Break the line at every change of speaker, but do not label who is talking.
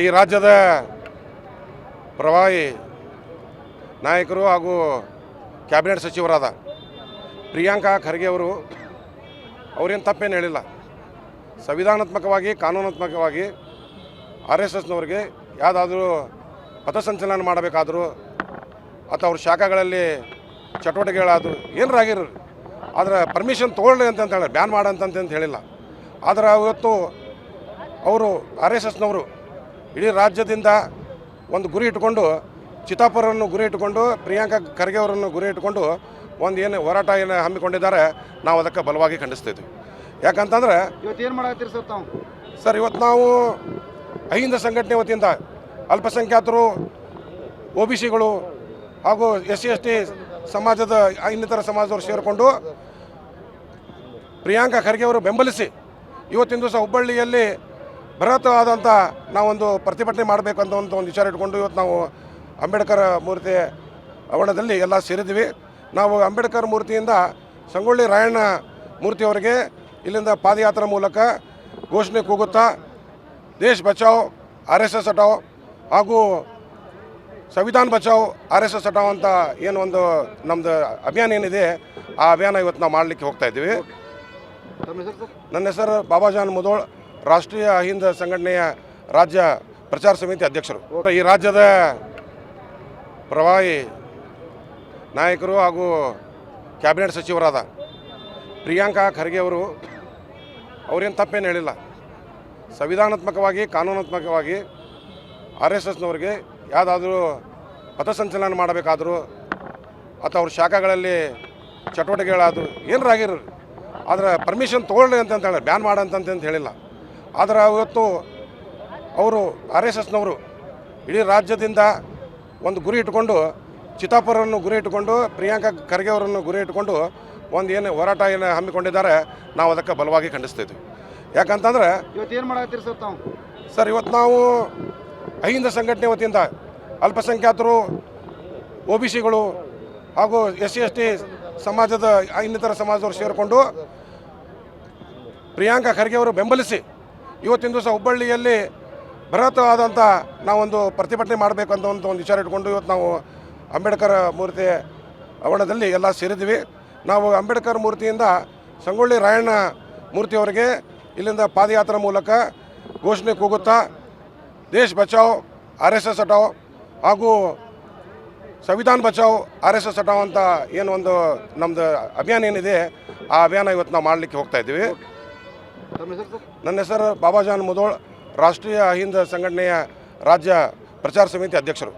ಈ ರಾಜ್ಯದ ಪ್ರವಾಹಿ ನಾಯಕರು ಹಾಗೂ ಕ್ಯಾಬಿನೆಟ್ ಸಚಿವರಾದ ಪ್ರಿಯಾಂಕಾ ಖರ್ಗೆ ಅವರು, ಅವರೇನು ತಪ್ಪೇನು ಹೇಳಿಲ್ಲ. ಸಂವಿಧಾನಾತ್ಮಕವಾಗಿ, ಕಾನೂನಾತ್ಮಕವಾಗಿ ಆರ್ ಎಸ್ ಎಸ್ನವ್ರಿಗೆ ಯಾವುದಾದ್ರೂ ಪಥಸಂಚಲನ ಮಾಡಬೇಕಾದರೂ ಅಥವಾ ಅವ್ರ ಶಾಖೆಗಳಲ್ಲಿ ಚಟುವಟಿಕೆಗಳಾದರೂ ಆಗಿರೋ ಆದರೆ ಪರ್ಮಿಷನ್ ತೊಗೊಳ್ಳಿ ಅಂತ ಹೇಳಿ ಬ್ಯಾನ್ ಮಾಡಂತಂತ ಹೇಳಿಲ್ಲ. ಆದರೆ ಇವತ್ತು ಅವರು ಆರ್ ಎಸ್ ಎಸ್ನವರು ಇಡೀ ರಾಜ್ಯದಿಂದ ಒಂದು ಗುರಿ ಇಟ್ಕೊಂಡು ಚಿತಾಪುರನ್ನು ಗುರಿ ಇಟ್ಟುಕೊಂಡು ಪ್ರಿಯಾಂಕಾ ಖರ್ಗೆ ಅವರನ್ನು ಗುರಿ ಇಟ್ಟುಕೊಂಡು ಒಂದು ಏನು ಹೋರಾಟ ಏನು ಹಮ್ಮಿಕೊಂಡಿದ್ದಾರೆ ನಾವು ಅದಕ್ಕೆ ಬಲವಾಗಿ ಖಂಡಿಸ್ತಿದ್ವಿ. ಯಾಕಂತಂದ್ರೆ
ಇವತ್ತು ಏನು ಮಾಡತ್ತೀರಿ ಸರ್ ತಾವು?
ಸರ್ ಇವತ್ತು ನಾವು ಅಹಿಂದ ಸಂಘಟನೆ ವತಿಯಿಂದ ಅಲ್ಪಸಂಖ್ಯಾತರು ಒ ಬಿ ಸಿಗಳು ಹಾಗೂ ಎಸ್ ಸಿ ಎಸ್ ಟಿ ಸಮಾಜದ ಇನ್ನಿತರ ಸಮಾಜದವರು ಸೇರಿಕೊಂಡು ಪ್ರಿಯಾಂಕಾ ಖರ್ಗೆ ಅವರು ಬೆಂಬಲಿಸಿ ಇವತ್ತಿನ ದಿವಸ ಹುಬ್ಬಳ್ಳಿಯಲ್ಲಿ ಬೃಹತ್ತಾದಂಥ ನಾವೊಂದು ಪ್ರತಿಭಟನೆ ಮಾಡಬೇಕು ಅಂತ ಒಂದು ಒಂದು ವಿಚಾರ ಇಟ್ಕೊಂಡು ಇವತ್ತು ನಾವು ಅಂಬೇಡ್ಕರ್ ಮೂರ್ತಿ ಆವರಣದಲ್ಲಿ ಎಲ್ಲ ಸೇರಿದ್ವಿ ನಾವು ಅಂಬೇಡ್ಕರ್ ಮೂರ್ತಿಯಿಂದ ಸಂಗೊಳ್ಳಿ ರಾಯಣ್ಣ ಮೂರ್ತಿಯವರಿಗೆ ಇಲ್ಲಿಂದ ಪಾದಯಾತ್ರೆ ಮೂಲಕ ಘೋಷಣೆ ಕೂಗುತ್ತಾ ದೇಶ್ ಬಚಾವ್ ಆರ್ ಎಸ್ ಎಸ್ ಹಟಾವ್ ಹಾಗೂ ಸಂವಿಧಾನ ಬಚಾವ್ ಆರ್ ಎಸ್ ಎಸ್ ಹಟಾವ್ ಅಂತ ಏನು ಒಂದು ನಮ್ಮದು ಅಭಿಯಾನ ಏನಿದೆ ಆ ಅಭಿಯಾನ ಇವತ್ತು ನಾವು ಮಾಡಲಿಕ್ಕೆ ಹೋಗ್ತಾ ಇದ್ದೀವಿ. ನನ್ನ ಹೆಸರು ಬಾಬಾಜಾನ್ ಮುದೋಳ್. ರಾಷ್ಟ್ರೀಯ ಅಹಿಂದ ಸಂಘಟನೆಯ ರಾಜ್ಯ ಪ್ರಚಾರ ಸಮಿತಿ ಅಧ್ಯಕ್ಷರು. ಈ ರಾಜ್ಯದ ಪ್ರವಾಹಿ ನಾಯಕರು ಹಾಗೂ ಕ್ಯಾಬಿನೆಟ್ ಸಚಿವರಾದ ಪ್ರಿಯಾಂಕಾ ಖರ್ಗೆ ಅವರು, ಅವರೇನು ತಪ್ಪೇನು ಹೇಳಿಲ್ಲ. ಸಂವಿಧಾನಾತ್ಮಕವಾಗಿ, ಕಾನೂನಾತ್ಮಕವಾಗಿ ಆರ್ ಎಸ್ ಎಸ್ನವ್ರಿಗೆ ಯಾವುದಾದ್ರೂ ಪಥಸಂಚಲನ ಮಾಡಬೇಕಾದರೂ ಅಥವಾ ಅವ್ರ ಶಾಖೆಗಳಲ್ಲಿ ಚಟುವಟಿಕೆಗಳಾದರೂ ಏನರಾಗಿರೋರು ಆದರೆ ಪರ್ಮಿಷನ್ ತೊಗೊಳ್ಳಿ ಅಂತ ಹೇಳಿ ಬ್ಯಾನ್ ಮಾಡಂತಂತ ಹೇಳಿಲ್ಲ. ಆದರೆ ಇವತ್ತು ಅವರು ಆರ್ ಎಸ್ ಎಸ್ನವರು ಇಡೀ ರಾಜ್ಯದಿಂದ ಒಂದು ಗುರಿ ಇಟ್ಕೊಂಡು ಚಿತಾಪುರವನ್ನು ಗುರಿ ಇಟ್ಟುಕೊಂಡು ಪ್ರಿಯಾಂಕಾ ಖರ್ಗೆ ಅವರನ್ನು ಗುರಿ ಇಟ್ಟುಕೊಂಡು ಒಂದು ಏನು ಹೋರಾಟ ಏನು ಹಮ್ಮಿಕೊಂಡಿದ್ದಾರೆ ನಾವು ಅದಕ್ಕೆ ಬಲವಾಗಿ ಖಂಡಿಸ್ತಿದ್ವಿ ಯಾಕಂತಂದ್ರೆ
ಇವತ್ತು ಏನು ಮಾಡತ್ತೀರಿ ಸರ್ ತಾವು?
ಸರ್ ಇವತ್ತು ನಾವು ಅಹಿಂದ ಸಂಘಟನೆ ವತಿಯಿಂದ ಅಲ್ಪಸಂಖ್ಯಾತರು ಒ ಬಿ ಸಿಗಳು ಹಾಗೂ ಎಸ್ ಸಿ ಎಸ್ ಟಿ ಸಮಾಜದ ಇನ್ನಿತರ ಸಮಾಜದವರು ಸೇರಿಕೊಂಡು ಪ್ರಿಯಾಂಕಾ ಖರ್ಗೆ ಅವರು ಬೆಂಬಲಿಸಿ ಇವತ್ತಿನ ದಿವಸ ಹುಬ್ಬಳ್ಳಿಯಲ್ಲಿ ಬೃಹತ್ವಾದಂಥ ನಾವೊಂದು ಪ್ರತಿಭಟನೆ ಮಾಡಬೇಕು ಅಂತ ಒಂದು ವಿಚಾರ ಇಟ್ಕೊಂಡು ಇವತ್ತು ನಾವು ಅಂಬೇಡ್ಕರ್ ಮೂರ್ತಿ ಆವರಣದಲ್ಲಿ ಎಲ್ಲ ಸೇರಿದ್ವಿ ನಾವು ಅಂಬೇಡ್ಕರ್ ಮೂರ್ತಿಯಿಂದ ಸಂಗೊಳ್ಳಿ ರಾಯಣ್ಣ ಮೂರ್ತಿಯವರಿಗೆ ಇಲ್ಲಿಂದ ಪಾದಯಾತ್ರೆ ಮೂಲಕ ಘೋಷಣೆ ಕೂಗುತ್ತಾ ದೇಶ್ ಬಚಾವ್, ಆರ್ ಎಸ್ ಎಸ್ ಹಟಾವ್ ಹಾಗೂ ಸಂವಿಧಾನ ಬಚಾವ್, ಆರ್ ಎಸ್ ಎಸ್ ಹಟಾವ್ ಅಂತ ಏನು ಒಂದು ನಮ್ಮದು ಅಭಿಯಾನ ಏನಿದೆ, ಆ ಅಭಿಯಾನ ಇವತ್ತು ನಾವು ಮಾಡಲಿಕ್ಕೆ ಹೋಗ್ತಾ ಇದ್ದೀವಿ.
ತಮ್ಮ ಹೆಸರು ಸರ್
ನನ್ನ ಹೆಸರು ಬಾಬಾಜಾನ್ ಮುದೋಳ್ ರಾಷ್ಟ್ರೀಯ ಅಹಿಂದ ಸಂಘಟನೆಯ ರಾಜ್ಯ ಪ್ರಚಾರ ಸಮಿತಿ ಅಧ್ಯಕ್ಷರು.